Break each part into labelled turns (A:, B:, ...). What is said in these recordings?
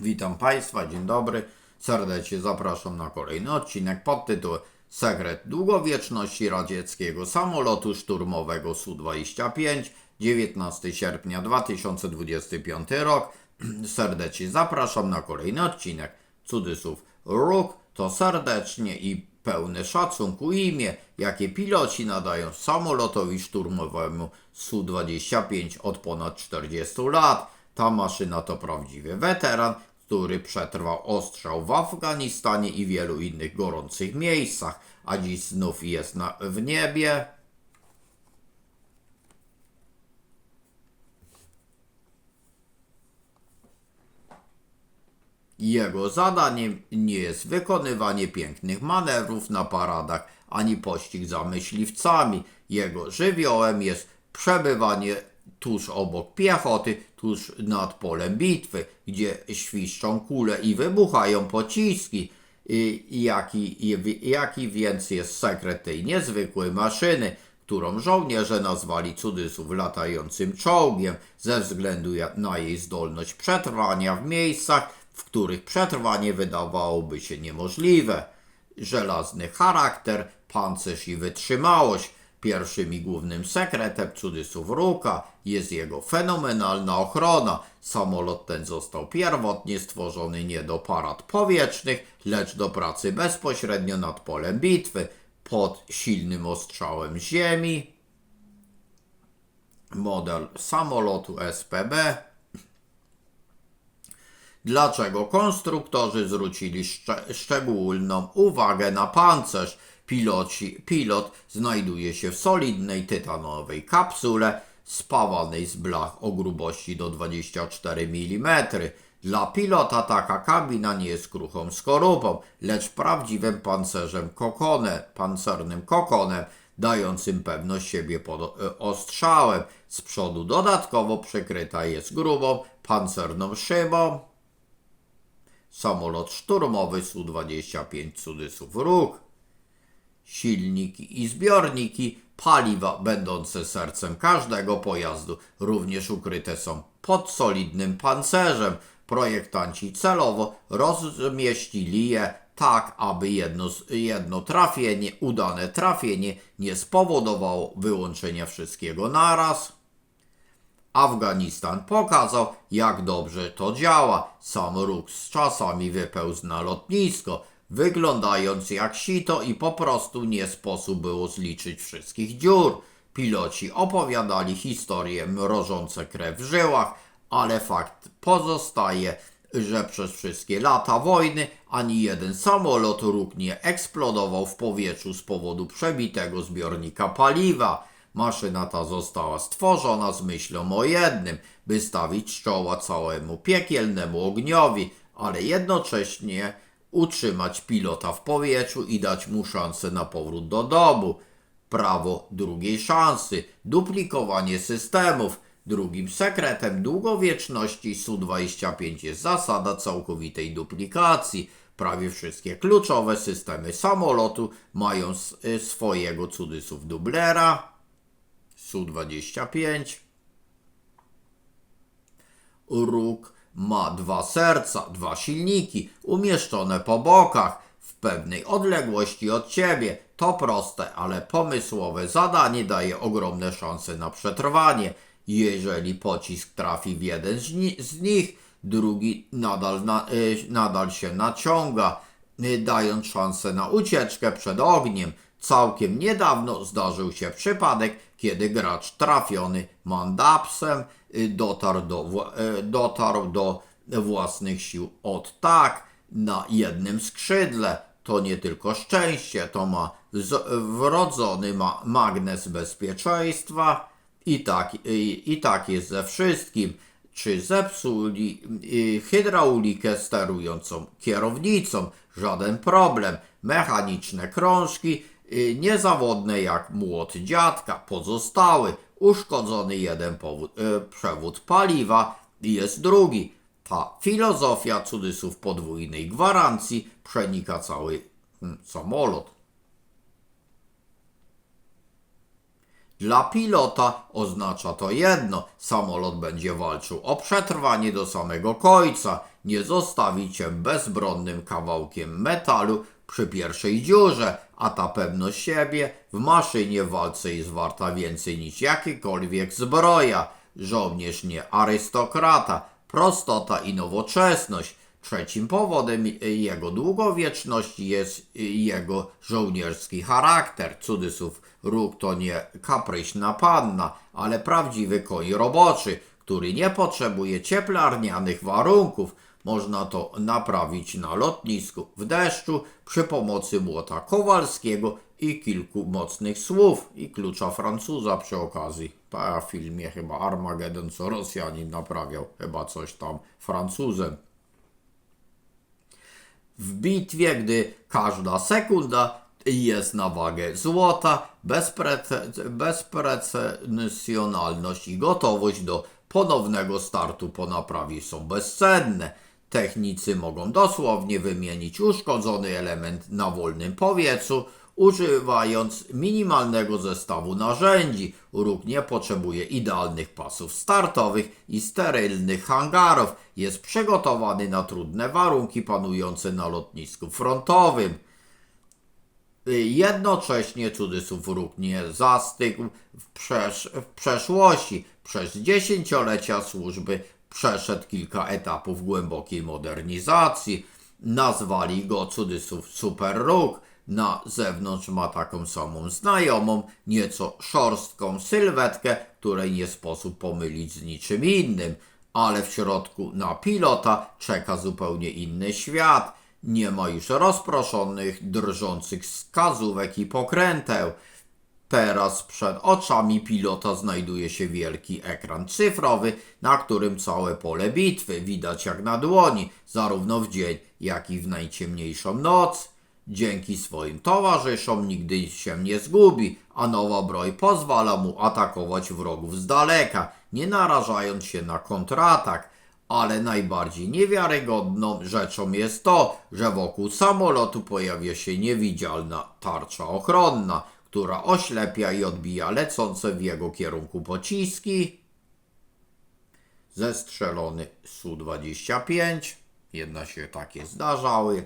A: Witam Państwa, dzień dobry. Serdecznie zapraszam na kolejny odcinek pod tytułem Sekret długowieczności radzieckiego samolotu szturmowego Su-25 19 sierpnia 2025 rok. Serdecznie zapraszam na kolejny odcinek. Cudzysłów Róg to serdecznie i pełne szacunku imię, jakie piloci nadają samolotowi szturmowemu Su-25 od ponad 40 lat. Ta maszyna to prawdziwy weteran, który przetrwał ostrzał w Afganistanie i wielu innych gorących miejscach, a dziś znów jest na, w niebie. Jego zadaniem nie jest wykonywanie pięknych manewrów na paradach, ani pościg za myśliwcami. Jego żywiołem jest przebywanie tuż obok piechoty, tuż nad polem bitwy, gdzie świszczą kule i wybuchają pociski. I jaki, i- jaki więc jest sekret tej niezwykłej maszyny, którą żołnierze nazwali cudzysłów latającym czołgiem ze względu na jej zdolność przetrwania w miejscach, w których przetrwanie wydawałoby się niemożliwe. Żelazny charakter, pancerz i wytrzymałość. Pierwszym i głównym sekretem cudzysłów Ruka jest jego fenomenalna ochrona. Samolot ten został pierwotnie stworzony nie do parad powietrznych, lecz do pracy bezpośrednio nad polem bitwy, pod silnym ostrzałem ziemi. Model samolotu SPB Dlaczego konstruktorzy zwrócili szcze- szczególną uwagę na pancerz? Piloci, pilot znajduje się w solidnej tytanowej kapsule spawanej z blach o grubości do 24 mm. Dla pilota taka kabina nie jest kruchą skorupą, lecz prawdziwym pancerzem kokone, pancernym kokonem, dającym pewność siebie pod e, ostrzałem. Z przodu dodatkowo przykryta jest grubą pancerną szybą. Samolot szturmowy Su-25 cudzysłów róg. Silniki i zbiorniki paliwa będące sercem każdego pojazdu również ukryte są pod solidnym pancerzem. Projektanci celowo rozmieścili je tak, aby jedno, jedno trafienie, udane trafienie nie spowodowało wyłączenia wszystkiego naraz. Afganistan pokazał, jak dobrze to działa. Sam róg z czasami wypełzł na lotnisko, wyglądając jak sito i po prostu nie sposób było zliczyć wszystkich dziur. Piloci opowiadali historie mrożące krew w żyłach, ale fakt pozostaje, że przez wszystkie lata wojny ani jeden samolot róg nie eksplodował w powietrzu z powodu przebitego zbiornika paliwa. Maszyna ta została stworzona z myślą o jednym, by stawić czoła całemu piekielnemu ogniowi, ale jednocześnie utrzymać pilota w powietrzu i dać mu szansę na powrót do domu. Prawo drugiej szansy, duplikowanie systemów. Drugim sekretem długowieczności Su-25 jest zasada całkowitej duplikacji. Prawie wszystkie kluczowe systemy samolotu mają y, swojego cudzysłów dublera. Su-25. Róg ma dwa serca, dwa silniki umieszczone po bokach w pewnej odległości od ciebie. To proste, ale pomysłowe zadanie daje ogromne szanse na przetrwanie. Jeżeli pocisk trafi w jeden z, ni- z nich, drugi nadal, na, y, nadal się naciąga, y, dając szansę na ucieczkę przed ogniem. Całkiem niedawno zdarzył się przypadek, kiedy gracz trafiony mandapsem y, dotarł do, y, dotarł do własnych sił od tak na jednym skrzydle. To nie tylko szczęście, to ma wrodzony ma magnes bezpieczeństwa i tak, i, i tak jest ze wszystkim. Czy zepsuli y, hydraulikę sterującą kierownicą? Żaden problem. Mechaniczne krążki y, niezawodne jak młot dziadka. Pozostały. Uszkodzony jeden powód, y, przewód paliwa i jest drugi. Ta filozofia cudzysłów podwójnej gwarancji przenika cały mm, samolot. Dla pilota oznacza to jedno: samolot będzie walczył o przetrwanie do samego końca, nie zostawi cię bezbronnym kawałkiem metalu przy pierwszej dziurze, a ta pewność siebie w maszynie walce jest warta więcej niż jakiekolwiek zbroja. Żołnierz nie arystokrata, prostota i nowoczesność. Trzecim powodem jego długowieczności jest jego żołnierski charakter. Cudzysłów róg to nie kapryśna panna, ale prawdziwy koń roboczy, który nie potrzebuje cieplarnianych warunków. Można to naprawić na lotnisku w deszczu przy pomocy młota Kowalskiego i kilku mocnych słów i klucza Francuza przy okazji. Pa w filmie chyba Armageddon, co Rosjanin naprawiał, chyba coś tam Francuzem. W bitwie, gdy każda sekunda jest na wagę złota, bezprece- bezprecedensjonalność i gotowość do ponownego startu po naprawie są bezcenne. Technicy mogą dosłownie wymienić uszkodzony element na wolnym powietrzu, używając minimalnego zestawu narzędzi. Róg nie potrzebuje idealnych pasów startowych i sterylnych hangarów. Jest przygotowany na trudne warunki panujące na lotnisku frontowym. Jednocześnie cudzysłów róg nie zastygł w, przesz w przeszłości. Przez dziesięciolecia służby przeszedł kilka etapów głębokiej modernizacji. Nazwali go cudzysłów super róg. Na zewnątrz ma taką samą znajomą, nieco szorstką sylwetkę, której nie sposób pomylić z niczym innym, ale w środku na pilota czeka zupełnie inny świat. Nie ma już rozproszonych, drżących wskazówek i pokręteł. Teraz przed oczami pilota znajduje się wielki ekran cyfrowy, na którym całe pole bitwy widać jak na dłoni, zarówno w dzień, jak i w najciemniejszą noc. Dzięki swoim towarzyszom nigdy się nie zgubi, a nowa broń pozwala mu atakować wrogów z daleka, nie narażając się na kontratak. Ale najbardziej niewiarygodną rzeczą jest to, że wokół samolotu pojawia się niewidzialna tarcza ochronna, która oślepia i odbija lecące w jego kierunku pociski. Zestrzelony Su-25, jedna się takie zdarzały.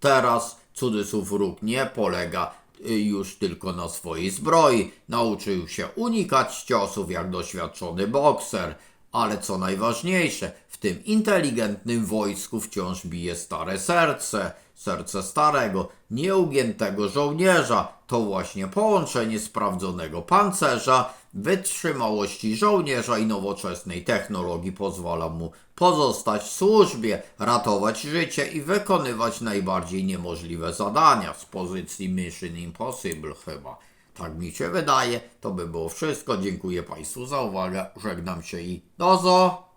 A: Teraz cudzysłów róg nie polega y, już tylko na swojej zbroi. Nauczył się unikać ciosów jak doświadczony bokser. Ale co najważniejsze, tym inteligentnym wojsku wciąż bije stare serce. Serce starego, nieugiętego żołnierza. To właśnie połączenie sprawdzonego pancerza, wytrzymałości żołnierza i nowoczesnej technologii pozwala mu pozostać w służbie, ratować życie i wykonywać najbardziej niemożliwe zadania z pozycji Mission Impossible chyba. Tak mi się wydaje. To by było wszystko. Dziękuję Państwu za uwagę. Żegnam się i do zo!